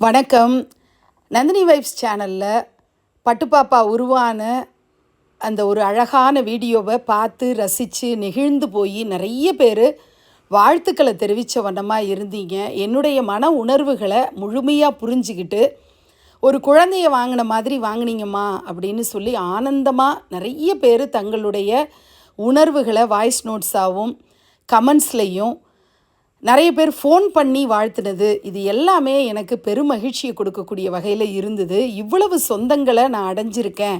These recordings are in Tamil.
வணக்கம். நந்தினி வைப்ஸ் சேனலில் பட்டுப்பாப்பா உருவான அந்த ஒரு அழகான வீடியோவை பார்த்து ரசித்து நெகிழ்ந்து போய் நிறைய பேர் வாழ்த்துக்களை தெரிவித்த வண்ணமாக இருந்தீங்க. என்னுடைய மன உணர்வுகளை முழுமையாக புரிஞ்சுக்கிட்டு ஒரு குழந்தைய வாங்கின மாதிரி வாங்கினீங்கம்மா அப்படின்னு சொல்லி ஆனந்தமாக நிறைய பேர் தங்களுடைய உணர்வுகளை வாய்ஸ் நோட்ஸாகவும் கமெண்ட்ஸ்லேயும் நிறைய பேர் ஃபோன் பண்ணி வாழ்த்துனது. இது எல்லாமே எனக்கு பெரும் மகிழ்ச்சியை கொடுக்கக்கூடிய வகையில் இருந்தது. இவ்வளவு சொந்தங்களை நான் அடைஞ்சிருக்கேன்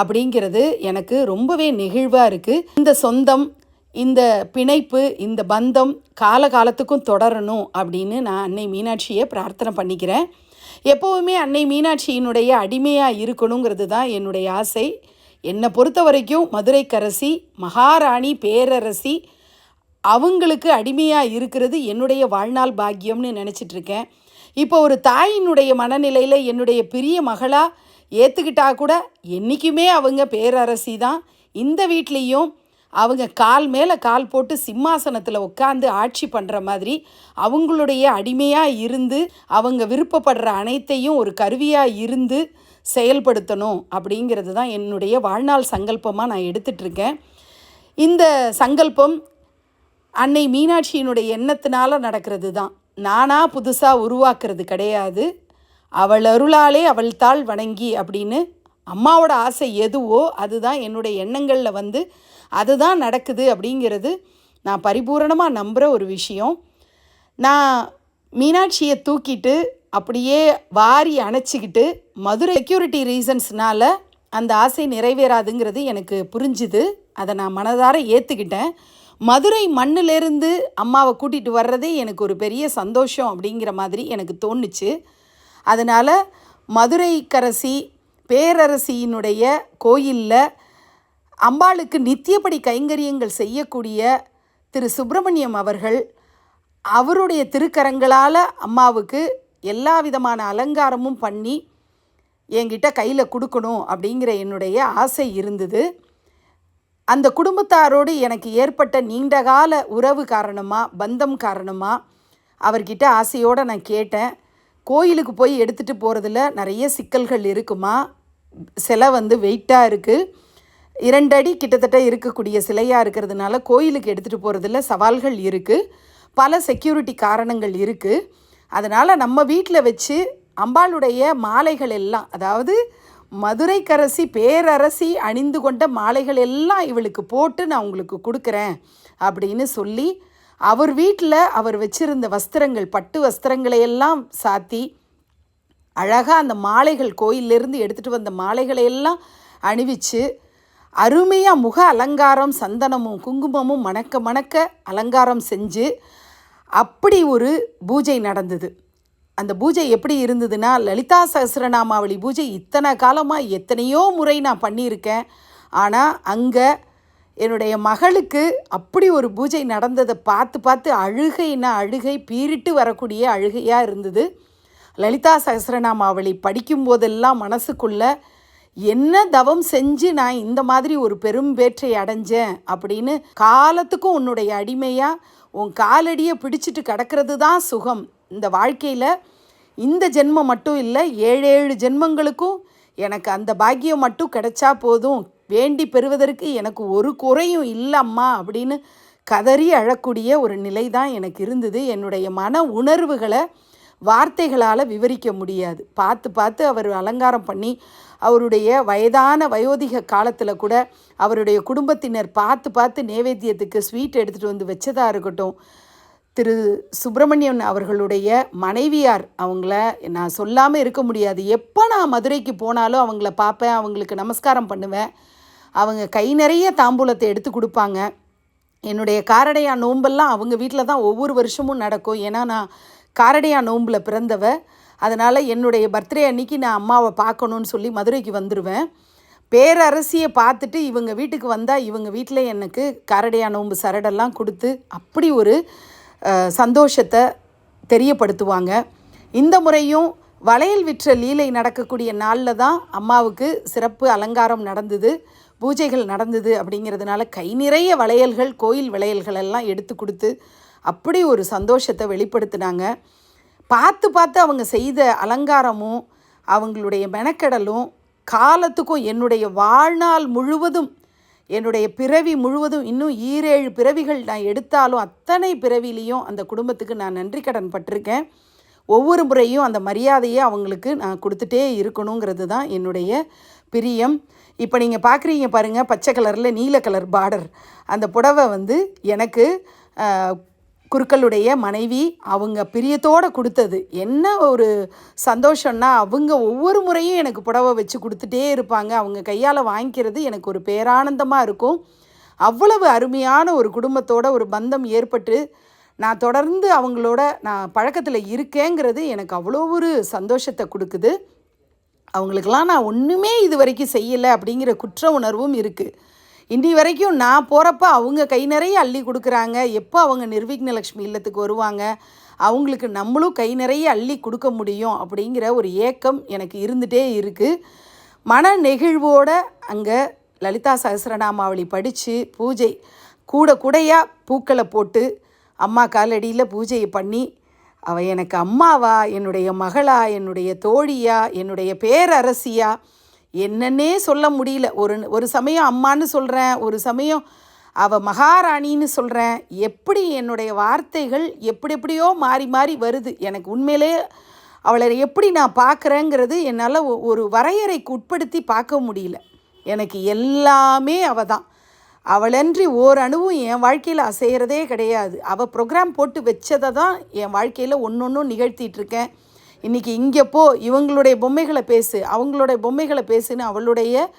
அப்படிங்கிறது எனக்கு ரொம்பவே நெகிழ்வாக இருக்குது இந்த சொந்தம் இந்த பிணைப்பு இந்த பந்தம் காலகாலத்துக்கும் தொடரணும் அப்படின்னு நான் அன்னை மீனாட்சியை பிரார்த்தனை பண்ணிக்கிறேன். எப்போவுமே அன்னை மீனாட்சியினுடைய அடிமையாக இருக்கணுங்கிறது தான் என்னுடைய ஆசை. என்னை பொறுத்த வரைக்கும் மதுரைக்கரசி மகாராணி பேரரசி அவங்களுக்கு அடிமையாக இருக்கிறது என்னுடைய வாழ்நாள் பாக்கியம்னு நினச்சிட்டு இருக்கேன் இப்போ ஒரு தாயினுடைய மனநிலையில் என்னுடைய பிரிய மகளாக ஏற்றுக்கிட்டா கூட என்றைக்குமே அவங்க பேரரசி தான். இந்த வீட்லேயும் அவங்க கால் மேலே கால் போட்டு சிம்மாசனத்தில் உட்காந்து ஆட்சி பண்ணுற மாதிரி அவங்களுடைய அடிமையாக இருந்து அவங்க விருப்பப்படுற அனைத்தையும் ஒரு கருவியாக இருந்து செயல்படுத்தணும் அப்படிங்கிறது தான் என்னுடைய வாழ்நாள் சங்கல்பமாக நான் எடுத்துட்ருக்கேன். இந்த சங்கல்பம் அன்னை மீனாட்சியினுடைய எண்ணத்தினால நடக்கிறது தான் நானாக புதுசாக உருவாக்குறது கிடையாது. அவள் அருளாலே அவள் தாள் வணங்கி அப்படின்னு அம்மாவோட ஆசை எதுவோ அதுதான் என்னுடைய எண்ணங்களில் வந்து அதுதான் நடக்குது அப்படிங்கிறது நான் பரிபூரணமாக நம்புகிற ஒரு விஷயம். நான் மீனாட்சியை தூக்கிட்டு அப்படியே வாரி அணைச்சிக்கிட்டு மதுரை செக்யூரிட்டி ரீசன்ஸ்னால அந்த ஆசை நிறைவேறாதுங்கிறது எனக்கு புரிஞ்சுது. அதை நான் மனதார ஏற்றுக்கிட்டேன் மதுரை மண்ணிலேருந்து அம்மாவை கூட்டிகிட்டு வர்றதே எனக்கு ஒரு பெரிய சந்தோஷம் அப்படிங்கிற மாதிரி எனக்கு தோணுச்சு. அதனால் மதுரைக்கரசி பேரரசியினுடைய கோயிலில் அம்பாளுக்கு நித்தியப்படி கைங்கரியங்கள் செய்யக்கூடிய திரு சுப்பிரமணியம் அவர்கள் அவருடைய திருக்கரங்களால் அம்மாவுக்கு எல்லா விதமான அலங்காரமும் பண்ணி என்கிட்ட கையில் கொடுக்கணும் அப்படிங்கிற என்னுடைய ஆசை இருந்தது. அந்த குடும்பத்தாரோடு எனக்கு ஏற்பட்ட நீண்டகால உறவு காரணமாக பந்தம் காரணமாக அவர்கிட்ட ஆசையோடு நான் கேட்டேன். கோயிலுக்கு போய் எடுத்துகிட்டு போகிறதுல நிறைய சிக்கல்கள் இருக்குமா? சிலை வந்து வெயிட்டாக இருக்குது இரண்டடி கிட்டத்தட்ட இருக்கக்கூடிய சிலையாக இருக்கிறதுனால கோயிலுக்கு எடுத்துகிட்டு போகிறதுல சவால்கள் இருக்குது பல செக்யூரிட்டி காரணங்கள் இருக்குது அதனால் நம்ம வீட்டில் வச்சு அம்பாளுடைய மாலைகள் எல்லாம் அதாவது மதுரைக்கரசி பேரரசி அணிந்து கொண்ட மாலைகள் எல்லாம் இவளுக்கு போட்டு நான் உங்களுக்கு கொடுக்குறேன் அப்படின்னு சொல்லி அவர் வீட்டில் அவர் வச்சிருந்த வஸ்திரங்கள் பட்டு வஸ்திரங்களை எல்லாம் சாத்தி அழகாக அந்த மாலைகள் கோயிலிருந்து எடுத்துகிட்டு வந்த மாலைகளை எல்லாம் அணிவிச்சு அருமையாக முக அலங்காரம் சந்தனமும் குங்குமமும் மணக்க மணக்க அலங்காரம் செஞ்சு அப்படி ஒரு பூஜை நடந்தது. அந்த பூஜை எப்படி இருந்ததுன்னா லலிதா சஹஸ்ரநாமாவளி பூஜை இத்தனை காலமாக எத்தனையோ முறை நான் பண்ணியிருக்கேன். ஆனால் அங்கே என்னுடைய மகளுக்கு அப்படி ஒரு பூஜை நடந்ததை பார்த்து பார்த்து அழுகைன்னா அழுகை? பீரிட்டு வரக்கூடிய அழுகையாக இருந்தது. லலிதா சஹஸ்ரநாமாவளி படிக்கும் போதெல்லாம் மனசுக்குள்ள என்ன தவம் செஞ்சு நான் இந்த மாதிரி ஒரு பெரும் பேற்றை அடைஞ்சேன்? அப்படின்னு காலத்துக்கும் உன்னுடைய அடிமையாக உன் காலடியை பிடிச்சிட்டு கிடக்கிறது தான் சுகம். இந்த வாழ்க்கையில் இந்த ஜென்மம் மட்டும் இல்லை ஏழு ஏழு ஜென்மங்களுக்கும் எனக்கு அந்த பாக்கியம் மட்டும் கிடைச்சா போதும். வேண்டி பெறுவதற்கு எனக்கு ஒரு குறையும் இல்லைம்மா அப்படின்னு கதறி அழக்கூடிய ஒரு நிலை தான் எனக்கு இருந்தது. என்னுடைய மன உணர்வுகளை வார்த்தைகளால் விவரிக்க முடியாது. பார்த்து பார்த்து அவர் அலங்காரம் பண்ணி அவருடைய வயதான வயோதிக காலத்தில் கூட அவருடைய குடும்பத்தினர் பார்த்து பார்த்து நேவேத்தியத்துக்கு ஸ்வீட் எடுத்துகிட்டு வந்து வச்சதாக இருக்கட்டும். திரு சுப்பிரமணியன் அவர்களுடைய மனைவியார் அவங்கள நான் சொல்லாமல் இருக்க முடியாது. எப்போ நான் மதுரைக்கு போனாலும் அவங்கள பார்ப்பேன் அவங்களுக்கு நமஸ்காரம் பண்ணுவேன். அவங்க கை நிறைய தாம்பூலத்தை எடுத்து கொடுப்பாங்க. என்னுடைய காரடையா நோம்பெல்லாம் அவங்க வீட்டில் தான் ஒவ்வொரு வருஷமும் நடக்கும். ஏன்னா நான் காரடையா நோம்பில் பிறந்தவ. அதனால் என்னுடைய பர்த்டே அன்னைக்கு நான் அம்மாவை பார்க்கணுன்னு சொல்லி மதுரைக்கு வந்துடுவேன் பேரரசியை பார்த்துட்டு இவங்க வீட்டுக்கு வந்தால் இவங்க வீட்டில் எனக்கு காரடையா நோம்பு சரடெல்லாம் கொடுத்து அப்படி ஒரு சந்தோஷத்தை தெரியப்படுத்துவாங்க. இந்த முறையும் வளையல் விற்ற லீலை நடக்கக்கூடிய நாளில் தான் அம்மாவுக்கு சிறப்பு அலங்காரம் நடந்தது பூஜைகள் நடந்தது அப்படிங்கிறதுனால கை நிறைய வளையல்கள் கோயில் வளையல்கள் எல்லாம் எடுத்து கொடுத்து அப்படி ஒரு சந்தோஷத்தை வெளிப்படுத்தினாங்க. பார்த்து பார்த்து அவங்க செய்த அலங்காரமும் அவங்களுடைய மெனக்கெடலும் காலத்துக்கும் என்னுடைய வாழ்நாள் முழுவதும் என்னுடைய பிறவி முழுவதும் இன்னும் ஈரேழு பிறவிகள் நான் எடுத்தாலும் அத்தனை பிறவிலையும் அந்த குடும்பத்துக்கு நான் நன்றி கடன் பட்டிருக்கேன். ஒவ்வொரு முறையும் அந்த மரியாதையை அவங்களுக்கு நான் கொடுத்துட்டே இருக்கணுங்கிறது தான் என்னுடைய பிரியம். இப்போ நீங்கள் பார்க்குறீங்க பாருங்கள் பச்சை கலரில் நீல கலர் பார்டர். அந்த புடவை வந்து எனக்கு குருக்களுடைய மனைவி அவங்க பிரியத்தோடு கொடுத்தது. என்ன ஒரு சந்தோஷம்னா அவங்க ஒவ்வொரு முறையும் எனக்கு புடவை வச்சு கொடுத்துட்டே இருப்பாங்க. அவங்க கையால் வாங்கிக்கிறது எனக்கு ஒரு பேரானந்தமாக இருக்கும். அவ்வளவு அருமையான ஒரு குடும்பத்தோட ஒரு பந்தம் ஏற்பட்டு நான் தொடர்ந்து அவங்களோட நான் பழக்கத்தில் இருக்கேங்கிறது எனக்கு அவ்வளோ ஒரு சந்தோஷத்தை கொடுக்குது. அவங்களுக்கெல்லாம் நான் ஒன்றுமே இது வரைக்கும் செய்யலை அப்படிங்கிற குற்ற உணர்வும் இருக்குது இன்றைய வரைக்கும் நான் போகிறப்ப அவங்க கை நிறைய அள்ளி கொடுக்குறாங்க. எப்போ அவங்க நிர்விக்னலக்ஷ்மி இல்லத்துக்கு வருவாங்க? அவங்களுக்கு நம்மளும் கை நிறைய அள்ளி கொடுக்க முடியும் அப்படிங்கிற ஒரு ஏக்கம் எனக்கு இருந்துகிட்டே இருக்குது மன நெகிழ்வோடு அங்கே லலிதா சகஸ்ரநாமாவளி படித்து பூஜை கூட கூடையாக பூக்களை போட்டு அம்மா காலடியில் பூஜையை பண்ணி அவள் எனக்கு அம்மாவா என்னுடைய மகளா என்னுடைய தோழியா என்னுடைய பேரரசியா என்னன்னே சொல்ல முடியல. ஒரு ஒரு சமயம் அம்மான்னு சொல்கிறேன் ஒரு சமயம் அவ மகாராணின்னு சொல்கிறேன் எப்படி என்னுடைய வார்த்தைகள் எப்படி எப்படியோ மாறி மாறி வருது. எனக்கு உண்மையிலே அவளை எப்படி நான் பார்க்குறேங்கிறது என்னால் ஒ- ஒரு வரையறைக்கு உட்படுத்தி பார்க்க முடியல. எனக்கு எல்லாமே அவ தான். அவளன்றி ஓரணுவும் என் வாழ்க்கையில் அசைகிறதே கிடையாது. அவள் ப்ரோக்ராம் போட்டு வச்சதை தான் என் வாழ்க்கையில் ஒன்று ஒன்றும் நிகழ்த்திட்டு இருக்கேன். இன்றைக்கி இங்கே போ இவங்களுடைய பொம்மைகளை பேசு அவங்களுடைய பொம்மைகளை பேசுன்னு அவளுடைய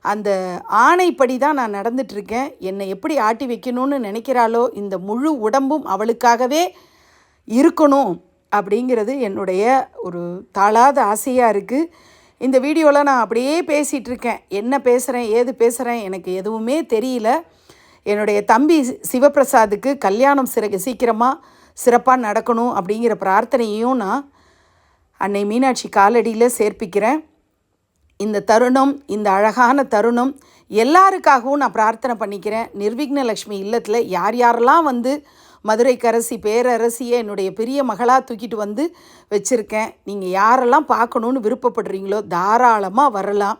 அந்த ஆணைப்படி தான் நான் நடந்துட்டுருக்கேன். என்னை எப்படி ஆட்டி வைக்கணும்னு நினைக்கிறாளோ இந்த முழு உடம்பும் அவளுக்காகவே இருக்கணும் அப்படிங்கிறது என்னுடைய ஒரு தாளாத ஆசையாக இருக்குது இந்த வீடியோவில் நான் அப்படியே பேசிகிட்டு இருக்கேன் என்ன பேசுகிறேன் ஏது பேசுகிறேன் எனக்கு எதுவுமே தெரியல. என்னுடைய தம்பி சி- கல்யாணம் சிற சீக்கிரமாக சிறப்பாக நடக்கணும் அப்படிங்கிற பிரார்த்தனையும் நான் அன்னை மீனாட்சி காலடியில் சேர்ப்பிக்கிறேன். இந்த தருணம் இந்த அழகான தருணம் எல்லாருக்காகவும் நான் பிரார்த்தனை பண்ணிக்கிறேன். நிர்விக்னலக்ஷ்மி இல்லத்தில் யார் யாரெல்லாம் வந்து மதுரைக்கரசி பேரரசியை என்னுடைய பெரிய மகளாக தூக்கிட்டு வந்து வச்சுருக்கேன். நீங்கள் யாரெல்லாம் பார்க்கணுன்னு விருப்பப்படுறீங்களோ தாராளமாக வரலாம்.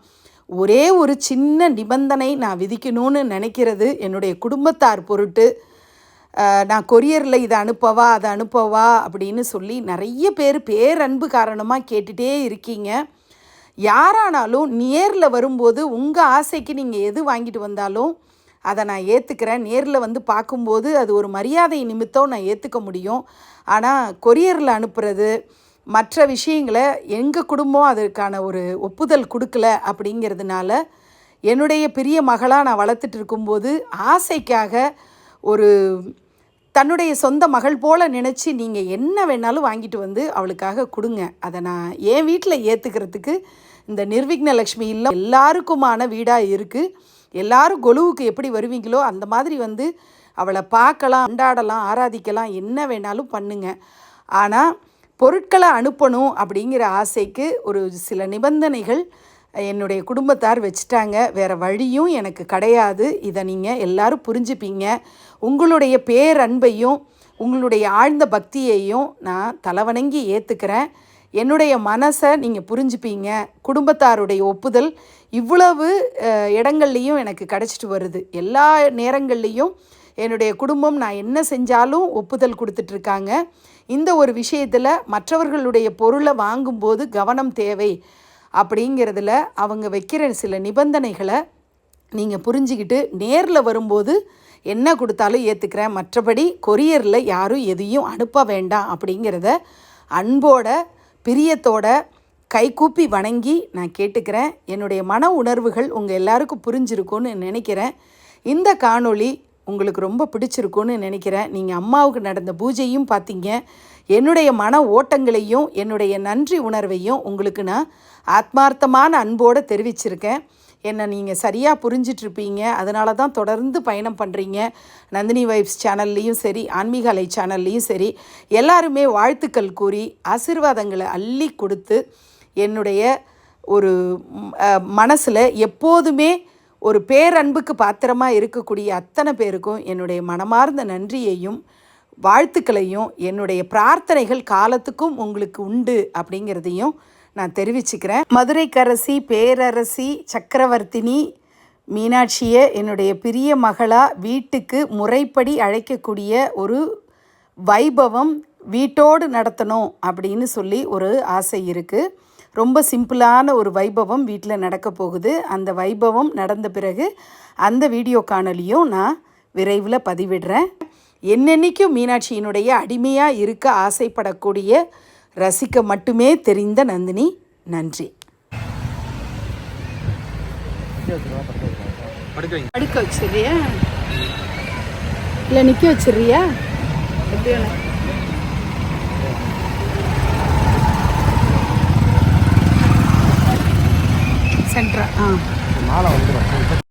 ஒரே ஒரு சின்ன நிபந்தனை நான் விதிக்கணும்னு நினைக்கிறது என்னுடைய குடும்பத்தார் பொருட்டு. நான் கொரியரில் இதை அனுப்பவா அதை அனுப்பவா அப்படின்னு சொல்லி நிறைய பேர் பேரன்பு காரணமாக கேட்டுகிட்டே இருக்கீங்க. யாரானாலும் நேரில் வரும்போது உங்கள் ஆசைக்கு நீங்கள் எது வாங்கிட்டு வந்தாலும் அதை நான் ஏற்றுக்கிறேன் நேரில் வந்து பார்க்கும்போது அது ஒரு மரியாதை நிமித்தம் நான் ஏற்றுக்க முடியும். ஆனால் கொரியரில் அனுப்புறது மற்ற விஷயங்களை எங்கள் குடும்பம் அதற்கான ஒரு ஒப்புதல் கொடுக்கல அப்படிங்கிறதுனால என்னுடைய பெரிய மகளாக நான் வளர்த்துட்டு இருக்கும்போது ஆசைக்காக ஒரு தன்னுடைய சொந்த மகள் போல் நினச்சி நீங்கள் என்ன வேணாலும் வாங்கிட்டு வந்து அவளுக்காக கொடுங்க. அதை நான் என் வீட்டில் ஏற்றுக்கிறதுக்கு இந்த நிர்விக்னலக்ஷ்மி இல்லம் எல்லாருக்குமான வீடாக இருக்குது எல்லாரும் கொலுவுக்கு எப்படி வருவீங்களோ அந்த மாதிரி வந்து அவளை பார்க்கலாம் கொண்டாடலாம் ஆராதிக்கலாம் என்ன வேணாலும் பண்ணுங்க. ஆனால் பொருட்களை அனுப்பணும் அப்படிங்கிற ஆசைக்கு ஒரு சில நிபந்தனைகள் என்னுடைய குடும்பத்தார் வச்சுட்டாங்க. வேறு வழியும் எனக்கு கிடையாது. இதை நீங்கள் எல்லாரும் புரிஞ்சுப்பீங்க. உங்களுடைய பேரன்பையும் உங்களுடைய ஆழ்ந்த பக்தியையும் நான் தலைவணங்கி ஏற்றுக்கிறேன் என்னுடைய மனசை நீங்கள் புரிஞ்சுப்பீங்க. குடும்பத்தாருடைய ஒப்புதல் இவ்வளவு இடங்கள்லையும் எனக்கு கிடச்சிட்டு வருது. எல்லா நேரங்கள்லேயும் என்னுடைய குடும்பம் நான் என்ன செஞ்சாலும் ஒப்புதல் கொடுத்துட்ருக்காங்க. இந்த ஒரு விஷயத்தில் மற்றவர்களுடைய பொருளை வாங்கும்போது கவனம் தேவை. அப்படிங்கிறதுல அவங்க வைக்கிற சில நிபந்தனைகளை நீங்கள் புரிஞ்சுக்கிட்டு நேரில் வரும்போது என்ன கொடுத்தாலும் ஏற்றுக்கிறேன் மற்றபடி கொரியரில் யாரும் எதையும் அனுப்ப வேண்டாம் அப்படிங்கிறத அன்போட பிரியத்தோட கைகூப்பி வணங்கி நான் கேட்டுக்கிறேன். என்னுடைய மன உணர்வுகள் உங்கள் எல்லாருக்கும் புரிஞ்சிருக்கும்னு நினைக்கிறேன். இந்த காணொளி உங்களுக்கு ரொம்ப பிடிச்சிருக்கும்னு நினைக்கிறேன். நீங்கள் அம்மாவுக்கு நடந்த பூஜையும் பார்த்தீங்க. என்னுடைய மன ஓட்டங்களையும் என்னுடைய நன்றி உணர்வையும் உங்களுக்கு நான் ஆத்மார்த்தமான அன்போடு தெரிவிச்சிருக்கேன். என்னை நீங்கள் சரியாக புரிஞ்சிட்ருப்பீங்க. அதனால தான் தொடர்ந்து பயணம் பண்ணுறீங்க நந்தினி வைப்ஸ் சேனல்லையும் சரி ஆன்மீக அலை சேனல்லையும் சரி எல்லாருமே வாழ்த்துக்கள் கூறி ஆசீர்வாதங்களை அள்ளி கொடுத்து என்னுடைய ஒரு மனசில் எப்போதுமே ஒரு பேரன்புக்கு பாத்திரமாக இருக்கக்கூடிய அத்தனை பேருக்கும் என்னுடைய மனமார்ந்த நன்றியையும் வாழ்த்துக்களையும் என்னுடைய பிரார்த்தனைகள் காலத்துக்கும் உங்களுக்கு உண்டு அப்படிங்கிறதையும் நான் தெரிவிச்சுக்கிறேன். மதுரைக்கரசி பேரரசி சக்கரவர்த்தினி மீனாட்சியை என்னுடைய பிரிய மகளாக வீட்டுக்கு முறைப்படி அழைக்கக்கூடிய ஒரு வைபவம் வீட்டோடு நடத்தணும் அப்படின்னு சொல்லி ஒரு ஆசை இருக்குது ரொம்ப சிம்பிளான ஒரு வைபவம் வீட்டில் நடக்க போகுது. அந்த வைபவம் நடந்த பிறகு அந்த வீடியோ காணொலியும் நான் விரைவில் பதிவிடுறேன். என்னென்னைக்கும் மீனாட்சியினுடைய அடிமையாக இருக்க ஆசைப்படக்கூடிய ரசிக்க மட்டுமே தெரிந்த நந்தினி நன்றி. படுக்க வைங்க இல்லை நிற்க வச்சிடுறியா எப்படி சென்ட்ரா ஆ. மாலை வந்துடும்